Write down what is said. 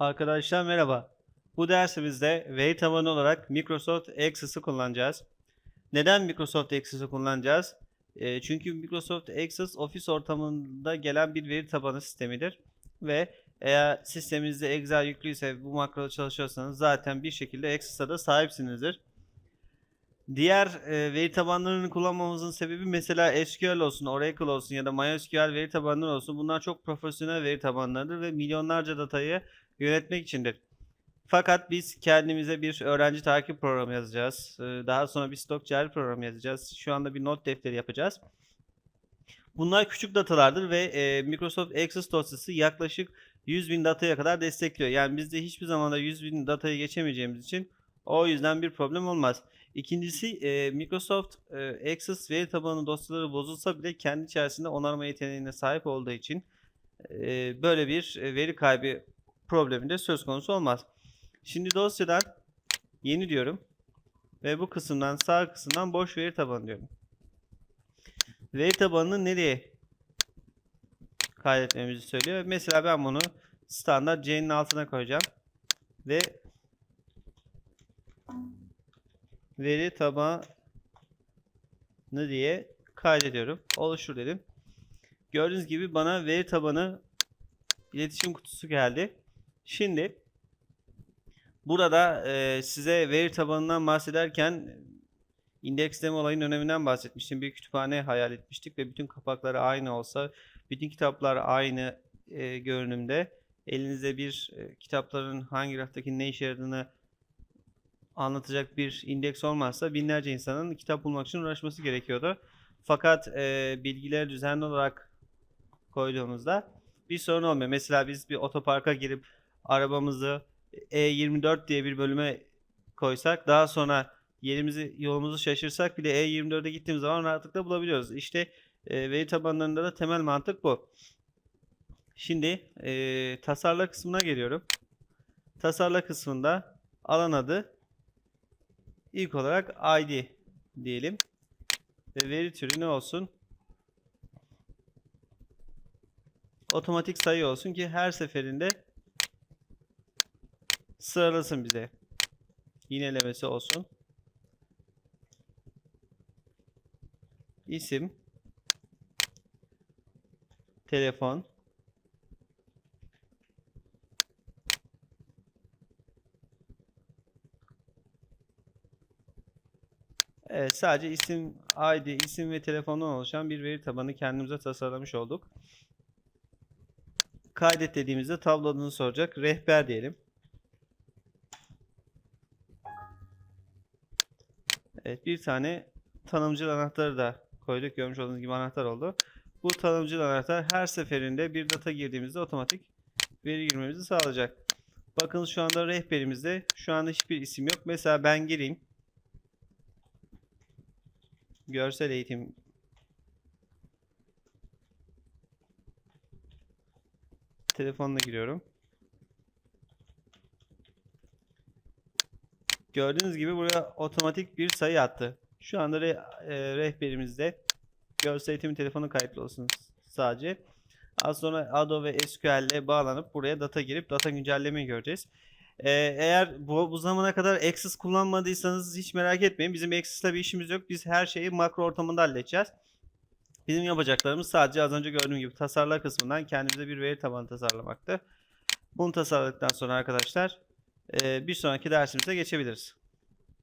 Arkadaşlar merhaba. Bu dersimizde veri tabanı olarak Microsoft Access'ı kullanacağız. Neden Microsoft Access'ı kullanacağız? Ee, çünkü Microsoft Access Office ortamında gelen bir veri tabanı sistemidir. Ve eğer sisteminizde Excel yüklüyse bu makroda çalışıyorsanız zaten bir şekilde Access'a da sahipsinizdir. Diğer e, veri tabanlarını kullanmamızın sebebi mesela SQL olsun, Oracle olsun ya da MySQL veri tabanları olsun. Bunlar çok profesyonel veri tabanlarıdır ve milyonlarca datayı yönetmek içindir. Fakat biz kendimize bir öğrenci takip programı yazacağız. Ee, Daha sonra bir stok cari programı yazacağız. Şu anda bir not defteri yapacağız. Bunlar küçük datalardır ve e, Microsoft Access dosyası yaklaşık 100 bin dataya kadar destekliyor. Yani biz de hiçbir zaman da 100 bin datayı geçemeyeceğimiz için o yüzden bir problem olmaz. İkincisi e, Microsoft e, Access veri tabanı dosyaları bozulsa bile kendi içerisinde onarma yeteneğine sahip olduğu için böyle bir veri kaybı problemi de söz konusu olmaz. Şimdi dosyadan yeni diyorum ve bu kısımdan sağ kısımdan boş veri tabanı diyorum. Veri tabanını nereye kaydetmemizi söylüyor. Mesela ben bunu standart C'nin altına koyacağım ve veri tabanı diye kaydediyorum. Oluştur dedim. Gördüğünüz gibi bana veri tabanı iletişim kutusu geldi. Şimdi burada e, size veri tabanından bahsederken indeksleme olayın öneminden bahsetmiştim. Bir kütüphane hayal etmiştik ve bütün kapakları aynı olsa, bütün kitaplar aynı e, görünümde. Elinizde bir e, kitapların hangi raftaki ne işe yaradığını anlatacak bir indeks olmazsa binlerce insanın kitap bulmak için uğraşması gerekiyordu. Fakat e, bilgileri düzenli olarak koyduğumuzda bir sorun olmuyor. Mesela biz bir otoparka girip arabamızı E24 diye bir bölüme koysak daha sonra yerimizi yolumuzu şaşırsak bile E24'e gittiğimiz zaman rahatlıkla bulabiliyoruz. İşte e, veri tabanlarında da temel mantık bu. Şimdi e, tasarla kısmına geliyorum. Tasarla kısmında alan adı ilk olarak ID diyelim. Ve veri türü ne olsun? Otomatik sayı olsun ki her seferinde sıralasın bize. Yinelemesi olsun. İsim. Telefon. Evet, sadece isim, ID, isim ve telefondan oluşan bir veri tabanı kendimize tasarlamış olduk. Kaydet dediğimizde tablo adını soracak. Rehber diyelim. Evet, bir tane tanımcıl anahtarı da koyduk. Görmüş olduğunuz gibi anahtar oldu. Bu tanımcıl anahtar her seferinde bir data girdiğimizde otomatik veri girmemizi sağlayacak. Bakın şu anda rehberimizde şu anda hiçbir isim yok. Mesela ben gireyim. Görsel eğitim telefonla giriyorum. Gördüğünüz gibi buraya otomatik bir sayı attı. Şu anda re, e, rehberimizde görsel eğitim telefonu kayıtlı olsun sadece. Az sonra Ado ve SQL ile bağlanıp buraya data girip data güncellemeyi göreceğiz. Ee, eğer bu, bu zamana kadar Access kullanmadıysanız hiç merak etmeyin. Bizim Access'la bir işimiz yok. Biz her şeyi makro ortamında halledeceğiz. Bizim yapacaklarımız sadece az önce gördüğüm gibi tasarla kısmından kendimize bir veri tabanı tasarlamaktı. Bunu tasarladıktan sonra arkadaşlar bir sonraki dersimize geçebiliriz.